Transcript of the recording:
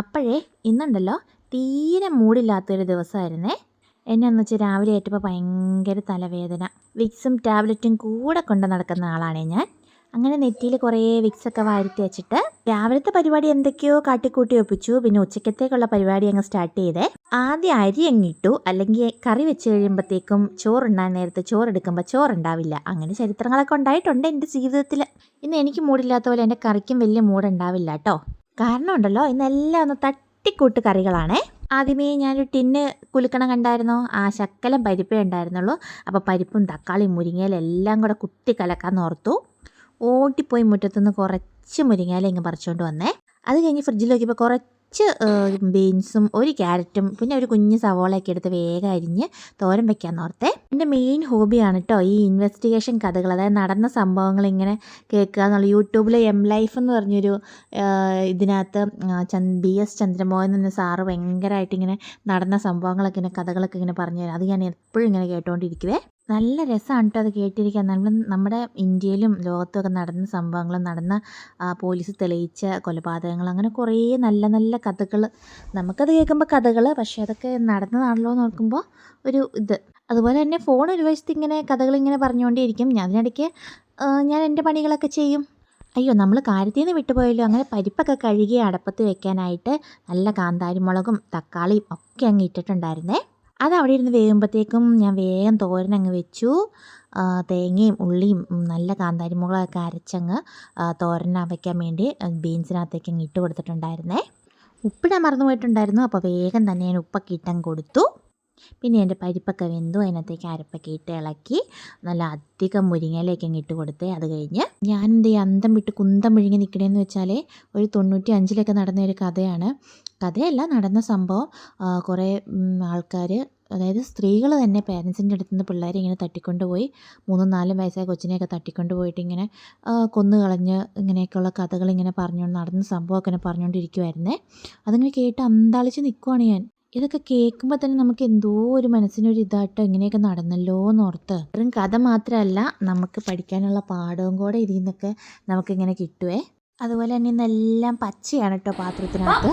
അപ്പോഴേ ഇന്നുണ്ടല്ലോ തീരെ മൂടില്ലാത്തൊരു ദിവസമായിരുന്നേ. എന്നെ എന്ന് വെച്ചാൽ രാവിലെ ആയിട്ടിപ്പോൾ ഭയങ്കര തലവേദന. വിക്സും ടാബ്ലറ്റും കൂടെ കൊണ്ട് നടക്കുന്ന ആളാണേ ഞാൻ. അങ്ങനെ നെറ്റിയിൽ കുറേ വിക്സൊക്കെ വാരുത്തി വെച്ചിട്ട് രാവിലത്തെ പരിപാടി എന്തൊക്കെയോ കാട്ടിക്കൂട്ടി ഒപ്പിച്ചു. പിന്നെ ഉച്ചക്കത്തേക്കുള്ള പരിപാടി അങ്ങ് സ്റ്റാർട്ട് ചെയ്തേ. ആദ്യം അരി അങ്ങിട്ടു അല്ലെങ്കിൽ കറി വെച്ച് കഴിയുമ്പോഴത്തേക്കും ചോറുണ്ടാൻ നേരത്തെ ചോറെടുക്കുമ്പോൾ ചോറുണ്ടാവില്ല. അങ്ങനെ ചരിത്രങ്ങളൊക്കെ ഉണ്ടായിട്ടുണ്ട് എന്റെ ജീവിതത്തിൽ ഇന്ന് എനിക്ക് മൂടില്ലാത്ത പോലെ എന്റെ കറിക്കും വലിയ മൂടുണ്ടാവില്ല കേട്ടോ കാരണം ഉണ്ടല്ലോ ഇന്നെല്ലാം ഒന്ന് തട്ടിക്കൂട്ട് കറികളാണേ. ആദ്യമേ ഞാനൊരു ടിന്ന് കുലുക്കണം കണ്ടായിരുന്നോ? ആ ശക്കലം പരിപ്പേ ഉണ്ടായിരുന്നുള്ളൂ. അപ്പോൾ പരിപ്പും തക്കാളിയും മുരിങ്ങയിലും എല്ലാം കൂടെ കുത്തി കലക്കാന്ന് ഓർത്തു. ഓടിപ്പോയി മുറ്റത്തുനിന്ന് കുറച്ച് മുരിങ്ങയില ഇങ്ങ് പറിച്ചുകൊണ്ട് വന്നേ. അത് കഴിഞ്ഞ് ഫ്രിഡ്ജിൽ നോക്കിയപ്പോൾ കുറച്ച് ബീൻസും ഒരു ക്യാരറ്റും പിന്നെ ഒരു കുഞ്ഞ് സവോളയൊക്കെ എടുത്ത് വേഗം അരിഞ്ഞ് തോരൻ വെക്കാൻ ഓർത്തേ എന്റെ മെയിൻ ഹോബിയാണ് കേട്ടോ ഈ ഇൻവെസ്റ്റിഗേഷൻ കഥകൾ അതായത് നടന്ന സംഭവങ്ങൾ ഇങ്ങനെ കേൾക്കുക എന്നുള്ള യൂട്യൂബിൽ എം ലൈഫ് എന്ന് പറഞ്ഞൊരു ഇതിനകത്ത് ബി എസ് ചന്ദ്രമോഹൻ എന്ന സാറ് ഭയങ്കരമായിട്ട് ഇങ്ങനെ നടന്ന സംഭവങ്ങളൊക്കെ ഇങ്ങനെ കഥകളൊക്കെ ഇങ്ങനെ പറഞ്ഞു തരും. അത് ഞാൻ എപ്പോഴും ഇങ്ങനെ കേട്ടുകൊണ്ടിരിക്കുവേ നല്ല രസമാണ് കേട്ടോ അത് കേട്ടിരിക്കാൻ. നമ്മൾ നമ്മുടെ ഇന്ത്യയിലും ലോകത്തുമൊക്കെ നടന്ന സംഭവങ്ങൾ നടന്ന പോലീസ് തെളിയിച്ച കൊലപാതകങ്ങൾ അങ്ങനെ കുറേ നല്ല നല്ല കഥകൾ നമുക്കത് കേൾക്കുമ്പോൾ കഥകൾ പക്ഷേ അതൊക്കെ നടന്നതാണല്ലോ എന്ന് ഓർക്കുമ്പോൾ ഒരു ഇത്. അതുപോലെ തന്നെ ഫോൺ ഒരു വശത്ത് ഇങ്ങനെ കഥകൾ ഇങ്ങനെ പറഞ്ഞുകൊണ്ടേയിരിക്കും. ഞാൻ അതിനിടയ്ക്ക് ഞാൻ എന്റെ പണികളൊക്കെ ചെയ്യും. അയ്യോ നമ്മൾ കാര്യത്തിൽ നിന്ന് വിട്ടുപോയല്ലോ. അങ്ങനെ പരിപ്പൊക്കെ കഴുകി അടപ്പത്ത് വെക്കാനായിട്ട് നല്ല കാന്താരിമുളകും തക്കാളിയും ഒക്കെ അങ്ങ് ഇട്ടിട്ടുണ്ടായിരുന്നേ. അത് അവിടെ ഇരുന്ന് വേകുമ്പോഴത്തേക്കും ഞാൻ വേഗം തോരൻ അങ്ങ് വെച്ചു. തേങ്ങയും ഉള്ളിയും നല്ല കാന്താരിമുളകൊക്കെ അരച്ചങ്ങ് ആ, തോരൻ വയ്ക്കാൻ വേണ്ടി ബീൻസിനകത്തേക്ക് അങ്ങ് ഇട്ട് കൊടുത്തിട്ടുണ്ടായിരുന്നേ. ഉപ്പിടാൻ മറന്നു പോയിട്ടുണ്ടായിരുന്നു അപ്പോൾ വേഗം തന്നെ ഞാൻ ഉപ്പൊക്കെ ഇട്ടങ്ങ് കൊടുത്തു. പിന്നെ എന്റെ പരിപ്പൊക്കെ വെന്തു അതിനകത്തേക്ക് അരപ്പൊക്കെ ഇട്ട് ഇളക്കി നല്ല അധികം മുരിങ്ങയിലേക്ക് അങ്ങ് ഇട്ട് കൊടുത്തേ അത് കഴിഞ്ഞ് ഞാൻ ചെയ്യും അന്തം വിട്ട് കുന്തം മുഴുങ്ങി നിൽക്കണേന്ന് വെച്ചാൽ ഒരു തൊണ്ണൂറ്റി അഞ്ചിലൊക്കെ നടന്ന ഒരു കഥയാണ്. കഥയല്ല നടന്ന സംഭവം. കുറേ ആൾക്കാർ അതായത് സ്ത്രീകൾ തന്നെ പേരൻസിന്റെ അടുത്ത് നിന്ന് പിള്ളേരെ ഇങ്ങനെ തട്ടിക്കൊണ്ടുപോയി മൂന്നും നാലും വയസ്സായ കൊച്ചിനെയൊക്കെ തട്ടിക്കൊണ്ട് പോയിട്ട് ഇങ്ങനെ കൊന്നു കളഞ്ഞ് ഇങ്ങനെയൊക്കെയുള്ള കഥകൾ ഇങ്ങനെ പറഞ്ഞുകൊണ്ട് നടന്ന സംഭവമൊക്കെ ഇങ്ങനെ പറഞ്ഞുകൊണ്ടിരിക്കുമായിരുന്നേ അതിങ്ങനെ കേട്ട് അന്താളിച്ച് നിൽക്കുവാണ് ഞാൻ. ഇതൊക്കെ കേൾക്കുമ്പോൾ തന്നെ നമുക്ക് എന്തോ ഒരു മനസ്സിനൊരു ഇതായിട്ട് ഇങ്ങനെയൊക്കെ നടന്നല്ലോ എന്ന് ഓർത്ത് വെറും കഥ മാത്രമല്ല നമുക്ക് പഠിക്കാനുള്ള പാഠവും കൂടെ ഇതിൽ നിന്നൊക്കെ നമുക്കിങ്ങനെ കിട്ടുവേ. അതുപോലെ തന്നെ ഇന്നെല്ലാം പച്ചയാണ് കേട്ടോ പാത്രത്തിനകത്ത്.